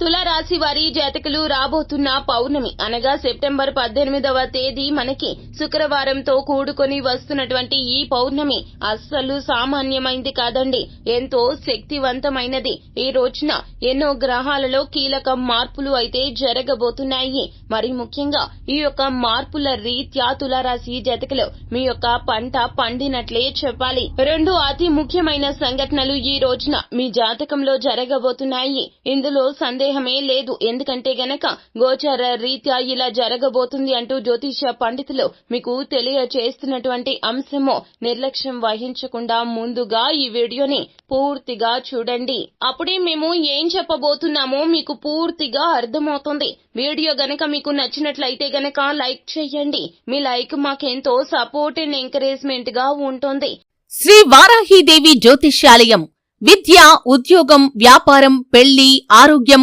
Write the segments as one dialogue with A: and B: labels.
A: తులారాశి వారి జాతకులు రాబోతున్న పౌర్ణమి అనగా సెప్టెంబర్ పద్దెనిమిదవ తేదీ మనకి శుక్రవారంతో కూడుకొని వస్తున్నటువంటి ఈ పౌర్ణమి అస్సలు సామాన్యమైంది కాదండి. ఎంతో శక్తివంతమైనది. ఈ రోజున ఎన్నో గ్రహాలలో కీలక మార్పులు అయితే జరగబోతున్నాయి. మరి ముఖ్యంగా ఈ యొక్క మార్పుల రీత్యా తులారాశి జాతకులు మీ యొక్క పంట పండినట్లే చెప్పాలి. రెండు అతి ముఖ్యమైన సంఘటనలు ఈ రోజున మీ జాతకంలో జరగబోతున్నాయి. ఇందులో సందేహం సందేహమే లేదు. ఎందుకంటే గనక గోచర రీత్యా ఇలా జరగబోతుంది అంటూ జ్యోతిష పండితులు మీకు తెలియచేస్తున్నటువంటి అంశము నిర్లక్ష్యం వహించకుండా ముందుగా ఈ వీడియోని పూర్తిగా చూడండి. అప్పుడే మేము ఏం చెప్పబోతున్నామో మీకు పూర్తిగా అర్థమవుతుంది. వీడియో గనక మీకు నచ్చినట్లయితే గనక లైక్ చేయండి. మీ లైక్ మాకెంతో సపోర్ట్ అండ్ ఎంకరేజ్మెంట్గా ఉంటుంది.
B: శ్రీ వారాహీదేవి జ్యోతిష్యాలయం. విద్య ఉద్యోగం వ్యాపారం పెళ్ళి ఆరోగ్యం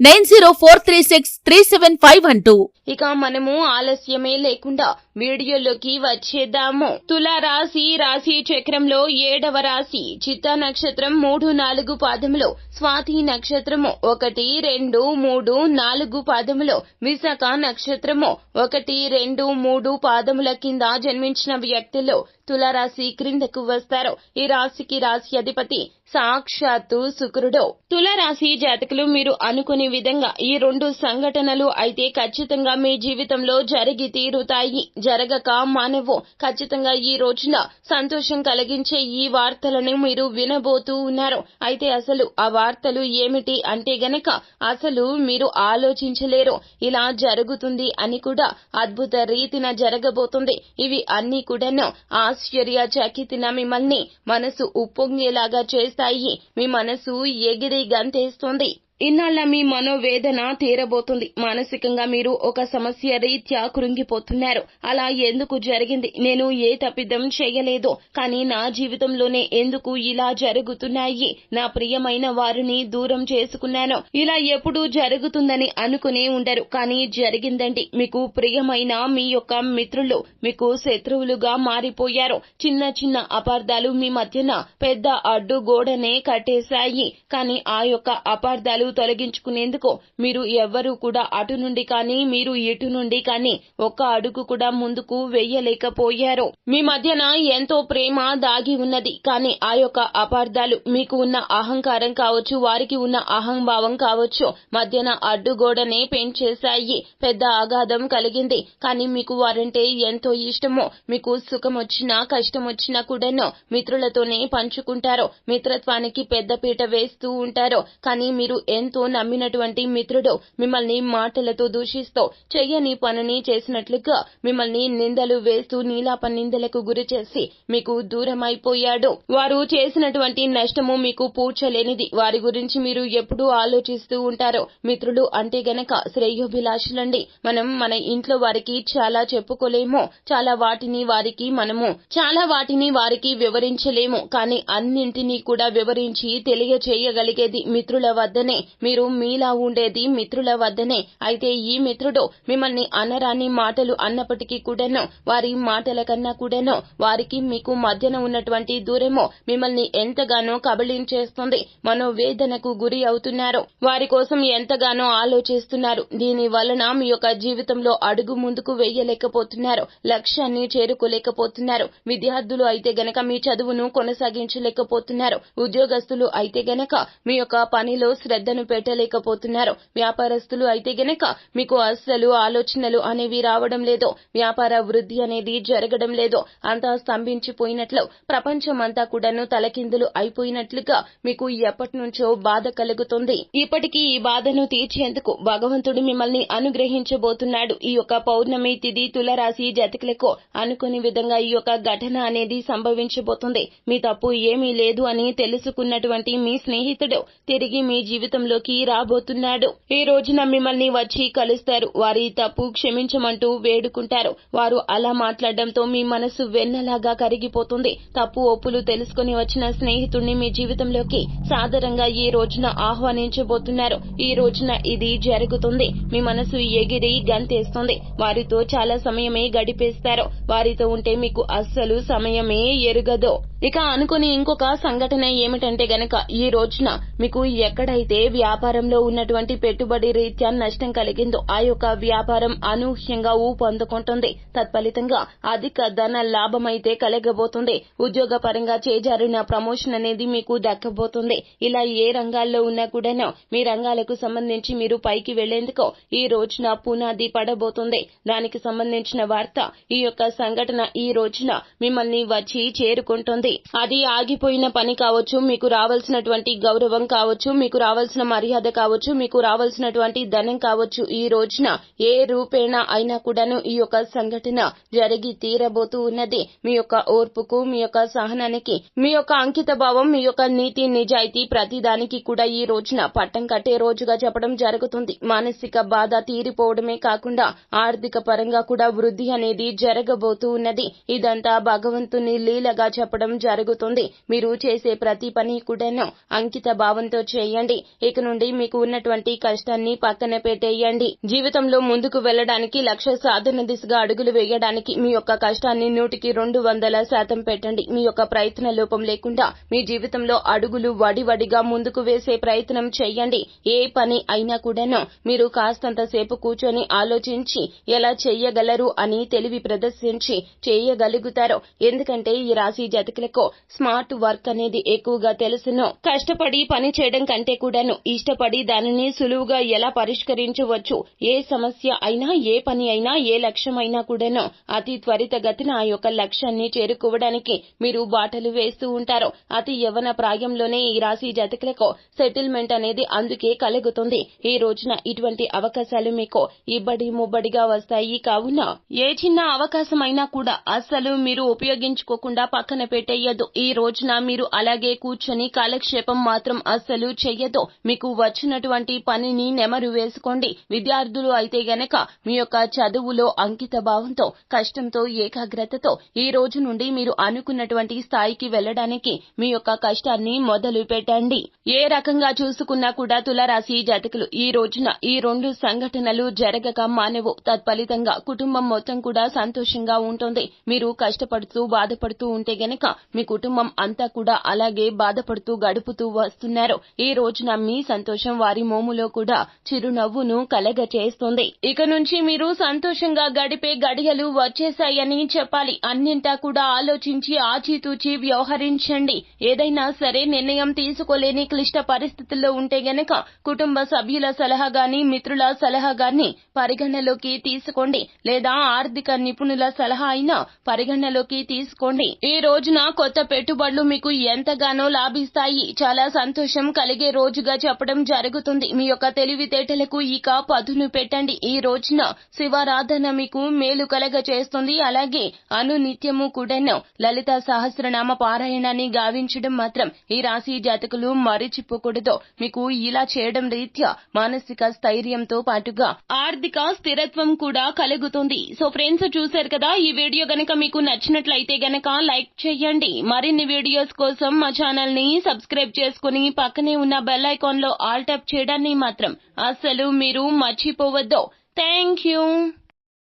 B: nine zero four three six three seven five one two.
A: ఇక మనము ఆలస్యమే లేకుండా వీడియోలోకి వచ్చేద్దాము. తుల రాశి రాశి చక్రంలో ఏడవ రాశి చిత్త నక్షత్రం మూడు నాలుగు పాదములు స్వాతి నక్షత్రము ఒకటి రెండు మూడు నాలుగు పాదములు విశాఖ నక్షత్రము ఒకటి రెండు మూడు పాదముల కింద జన్మించిన వ్యక్తులు తులారాశి క్రిందకు వస్తారు. ఈ రాశికి రాశి అధిపతి సాక్షాత్తు శుక్రుడు. తులారాశి జాతకులు మీరు అనుకునే విధంగా ఈ రెండు సంఘటనలు అయితే ఖచ్చితంగా మీ జీవితంలో జరిగి తీరుతాయి. జరగక మానవు ఖచ్చితంగా ఈ రోజున సంతోషం కలిగించే ఈ వార్తలను మీరు వినబోతూ ఉన్నారు. అయితే అసలు ఆ వార్తలు ఏమిటి అంటే గనక అసలు మీరు ఆలోచించలేరు. ఇలా జరుగుతుంది అని కూడా అద్భుత రీతిన జరగబోతుంది. ఇవి అన్ని కూడాను ఆశ్చర్యచకితిన మిమ్మల్ని మనసు ఉప్పొంగేలాగా చేస్తాయి. మీ మనసు ఎగిరి గంతేస్తుంది. ఇన్నాళ్ళ మీ మనోవేదన తీరబోతుంది. మానసికంగా మీరు ఒక సమస్య రీత్యా కృంగిపోతున్నారు. అలా ఎందుకు జరిగింది? నేను ఏ తప్పిదం చేయలేదు. కానీ నా జీవితంలోనే ఎందుకు ఇలా జరుగుతున్నాయి? నా ప్రియమైన వారిని దూరం చేసుకున్నాను. ఇలా ఎప్పుడూ జరుగుతుందని అనుకునే ఉండరు. కానీ జరిగిందండి. మీకు ప్రియమైన మీ యొక్క మిత్రులు మీకు శత్రువులుగా మారిపోయారు. చిన్న చిన్న అపార్థాలు మీ మధ్యన పెద్ద అడ్డు గోడనే కట్టేశాయి. కానీ ఆ యొక్క అపార్థాలు తొలగించుకునేందుకు మీరు ఎవ్వరూ కూడా అటు నుండి కానీ మీరు ఇటు నుండి కానీ ఒక్క అడుగు కూడా ముందుకు వెయ్యలేకపోయారు మీ మధ్యన ఎంతో ప్రేమ దాగి ఉన్నది. కానీ ఆ యొక్క అపార్థాలు మీకు ఉన్న అహంకారం కావచ్చు వారికి ఉన్న అహంభావం కావచ్చు మధ్యన అడ్డుగోడనే పెంచేశాయి. పెద్ద ఆఘాతం కలిగింది. కానీ మీకు వారంటే ఎంతో ఇష్టమో మీకు సుఖం వచ్చినా కష్టం వచ్చినా కూడాను మిత్రులతోనే పంచుకుంటారు. మిత్రత్వానికి పెద్దపీట వేస్తూ ఉంటారు. కానీ మీరు ఎంతో నమ్మినటువంటి మిత్రుడు మిమ్మల్ని మాటలతో దూషిస్తూ చెయ్యని పనిని చేసినట్లుగా మిమ్మల్ని నిందలు వేస్తూ నీలాప నిందలకు గురి చేసి మీకు దూరం అయిపోయాడు వారు చేసినటువంటి నష్టము మీకు పూడ్చలేనిది. వారి గురించి మీరు ఎప్పుడూ ఆలోచిస్తూ ఉంటారు. మిత్రులు అంటే గనక శ్రేయోభిలాషులండి. మనం మన ఇంట్లో వారికి చాలా చెప్పుకోలేము. చాలా వాటిని వారికి మనము చాలా వాటిని వారికి వివరించలేము. కానీ అన్నింటినీ కూడా వివరించి తెలియచేయగలిగేది మిత్రుల వద్దనే. మీరు మీలా ఉండేది మిత్రుల వద్దనే. అయితే ఈ మిత్రుడు మిమ్మల్ని అనరాని మాటలు అన్నప్పటికీ కూడాను వారి మాటల కన్నా కూడాను వారికి మీకు మధ్యన ఉన్నటువంటి దూరము మిమ్మల్ని ఎంతగానో కబళించేస్తుంది మనోవేదనకు గురి అవుతున్నారు. వారి కోసం ఎంతగానో ఆలోచిస్తున్నారు. దీని వలన మీ యొక్క జీవితంలో అడుగు ముందుకు వేయలేకపోతున్నారు లక్ష్యాన్ని చేరుకోలేకపోతున్నారు. విద్యార్థులు అయితే గనక మీ చదువును కొనసాగించలేకపోతున్నారు. ఉద్యోగస్తులు అయితే గనక మీ యొక్క పనిలో శ్రద్ధను పెట్టలేకపోతున్నారు. వ్యాపారస్తులు అయితే గనక మీకు అస్సలు ఆలోచనలు అనేవి రావడం లేదు. వ్యాపార వృద్ధి అనేది జరగడం లేదు. అంతా స్తంభించిపోయినట్లు ప్రపంచమంతా కూడాను తలకిందులు అయిపోయినట్లుగా మీకు ఎప్పటి నుంచో బాధ కలుగుతుంది. ఇప్పటికీ ఈ బాధను తీర్చేందుకు భగవంతుడు మిమ్మల్ని అనుగ్రహించబోతున్నాడు. ఈ యొక్క పౌర్ణమి తిథి తులరాశి జతకులకు అనుకుని విధంగా ఈ యొక్క ఘటన అనేది సంభవించబోతుంది. మీ తప్పు ఏమీ లేదు అని తెలుసుకున్నటువంటి మీ స్నేహితుడు తిరిగి మీ జీవితంలో జీవితంలోకి రాబోతున్నాడు. ఈ రోజున మిమ్మల్ని వచ్చి కలుస్తారు. వారి తప్పు క్షమించమంటూ వేడుకుంటారు. వారు అలా మాట్లాడడంతో మీ మనసు వెన్నలాగా కరిగిపోతుంది. తప్పు ఒప్పులు తెలుసుకుని వచ్చిన స్నేహితుడిని మీ జీవితంలోకి సాధారణంగా ఈ రోజున ఆహ్వానించబోతున్నారు. ఈ రోజున ఇది జరుగుతుంది. మీ మనసు ఎగిరి గంతేస్తుంది. వారితో చాలా సమయమే గడిపేస్తారు. వారితో ఉంటే మీకు అస్సలు సమయమే ఎరుగదు. ఇక అనుకుని ఇంకొక సంఘటన ఏమిటంటే గనక ఈ రోజున మీకు ఎక్కడైతే వ్యాపారంలో ఉన్నటువంటి పెట్టుబడి రీత్యా నష్టం కలిగిందో ఆ యొక్క వ్యాపారం అనూహ్యంగా ఊపందుకుంటుంది తత్ఫలితంగా అధిక ధన లాభమైతే కలగబోతుంది. ఉద్యోగ పరంగా చేజారిన ప్రమోషన్ అనేది మీకు దక్కబోతుంది. ఇలా ఏ రంగాల్లో ఉన్నా కూడాను మీ రంగాలకు సంబంధించి మీరు పైకి వెళ్ళేందుకు ఈ రోజున పునాది పడబోతుంది. దానికి సంబంధించిన వార్త ఈ యొక్క సంఘటన ఈ రోజున మిమ్మల్ని వచ్చి చేరుకుంటుంది. అది ఆగిపోయిన పని కావచ్చు మీకు రావాల్సినటువంటి గౌరవం కావచ్చు మీకు రావాల్సిన మర్యాద కావచ్చు మీకు రావాల్సినటువంటి ధనం కావచ్చు. ఈ రోజున ఏ రూపేణా అయినా కూడాను ఈ యొక్క సంఘటన జరిగి తీరబోతూ ఉన్నది. మీ యొక్క ఓర్పుకు మీ యొక్క సహనానికి మీ యొక్క అంకిత భావం మీ యొక్క నీతి నిజాయితీ ప్రతి దానికి కూడా ఈ రోజున పట్టం కట్టే రోజుగా చెప్పడం జరుగుతుంది. మానసిక బాధ తీరిపోవడమే కాకుండా ఆర్థిక పరంగా కూడా వృద్ధి అనేది జరగబోతూ ఉన్నది. ఇదంతా భగవంతుని లీలగా చెప్పడం జరుగుతుంది. మీరు చేసే ప్రతి పని కూడాను అంకిత భావంతో చేయండి. ఇక నుండి మీకు ఉన్నటువంటి కష్టాన్ని పక్కన పెట్టేయండి. జీవితంలో ముందుకు వెళ్ళడానికి లక్ష్య సాధన దిశగా అడుగులు వేయడానికి మీ యొక్క కష్టాన్ని నూటికి రెండు వందల శాతం పెట్టండి. మీ యొక్క ప్రయత్న లోపం లేకుండా మీ జీవితంలో అడుగులు వడివడిగా ముందుకు వేసే ప్రయత్నం చేయండి. ఏ పని అయినా కూడాను మీరు కాస్తంత సేపు కూర్చొని ఆలోచించి ఎలా చేయగలరు అని తెలివి ప్రదర్శించి చేయగలుగుతారు. ఎందుకంటే ఈ రాశి జతకులకు స్మార్ట్ వర్క్ అనేది ఎక్కువగా తెలుసును. కష్టపడి పని చేయడం కంటే కూడాను ఇష్టపడి దానిని సులువుగా ఎలా పరిష్కరించవచ్చు ఏ సమస్య అయినా ఏ పని అయినా ఏ లక్ష్యం అయినా కూడాను అతి త్వరితగతిన ఆ యొక్క లక్ష్యాన్ని చేరుకోవడానికి మీరు బాటలు వేస్తూ ఉంటారు. అతి యవన ప్రాయంలోనే ఈ రాశి జాతకులకు సెటిల్మెంట్ అనేది అందుకే కలుగుతుంది. ఈ రోజున ఇటువంటి అవకాశాలు మీకు ఇబ్బడి ముబ్బడిగా వస్తాయి కావున ఏ చిన్న అవకాశం అయినా కూడా అస్సలు మీరు ఉపయోగించుకోకుండా పక్కన పెట్టే చెయ్యదు. ఈ రోజున మీరు అలాగే కూర్చొని కాలక్షేపం మాత్రం అస్సలు చెయ్యదు. మీకు వచ్చినటువంటి పనిని నెమరు వేసుకోండి. విద్యార్థులు అయితే గనక మీ యొక్క చదువులో అంకిత భావంతో కష్టంతో ఏకాగ్రతతో ఈ రోజు నుండి మీరు అనుకున్నటువంటి స్థాయికి వెళ్ళడానికి మీ యొక్క కష్టాన్ని మొదలు పెట్టండి. ఏ రకంగా చూసుకున్నా కూడా తులరాశి జాతకులు ఈ రోజున ఈ రెండు సంఘటనలు జరగక మానవు. తత్ఫలితంగా కుటుంబం మొత్తం కూడా సంతోషంగా ఉంటుంది. మీరు కష్టపడుతూ బాధపడుతూ ఉంటే గనక మీ కుటుంబం అంతా కూడా అలాగే బాధపడుతూ గడుపుతూ వస్తున్నారు. ఈ రోజున మీ సంతోషం వారి మోములో కూడా చిరునవ్వును కలగ చేస్తుంది ఇక నుంచి మీరు సంతోషంగా గడిపే గడియలు వచ్చేశాయని చెప్పాలి. అన్నింటా కూడా ఆలోచించి ఆచితూచి వ్యవహరించండి. ఏదైనా సరే నిర్ణయం తీసుకోలేని క్లిష్ట పరిస్థితుల్లో ఉంటే గనక కుటుంబ సభ్యుల సలహా గాని మిత్రుల సలహా గాని పరిగణలోకి తీసుకోండి. లేదా ఆర్థిక నిపుణుల సలహా అయినా పరిగణలోకి తీసుకోండి. ఈ రోజున కొత్త పెట్టుబడులు మీకు ఎంతగానో లాభిస్తాయి. చాలా సంతోషం కలిగే రోజుగా చెప్పడం జరుగుతుంది. మీ యొక్క తెలివితేటలకు ఇక పదును పెట్టండి. ఈ రోజున శివారాధన మీకు మేలు కలగ చేస్తుంది అలాగే అను నిత్యము కూడాను లలిత సహస్రనామ పారాయణాన్ని గావించడం మాత్రం ఈ రాశి జాతకులు మరిచిపోకూడదు. మీకు ఇలా చేయడం రీత్యా మానసిక స్థైర్యంతో పాటుగా ఆర్థిక స్థిరత్వం కూడా కలుగుతుంది. సో ఫ్రెండ్స్ చూశారు కదా ఈ వీడియో గనక మీకు నచ్చినట్లయితే గనక లైక్ చేయండి. మరిన్ని వీడియోస్ కోసం మా ఛానల్ని సబ్స్క్రైబ్ చేసుకుని పక్కనే ఉన్న బెల్ ఐకాన్లో ఆల్ ట్యాప్ చేయడాన్ని మాత్రం అస్సలు మీరు మర్చిపోవద్దు. Thank you.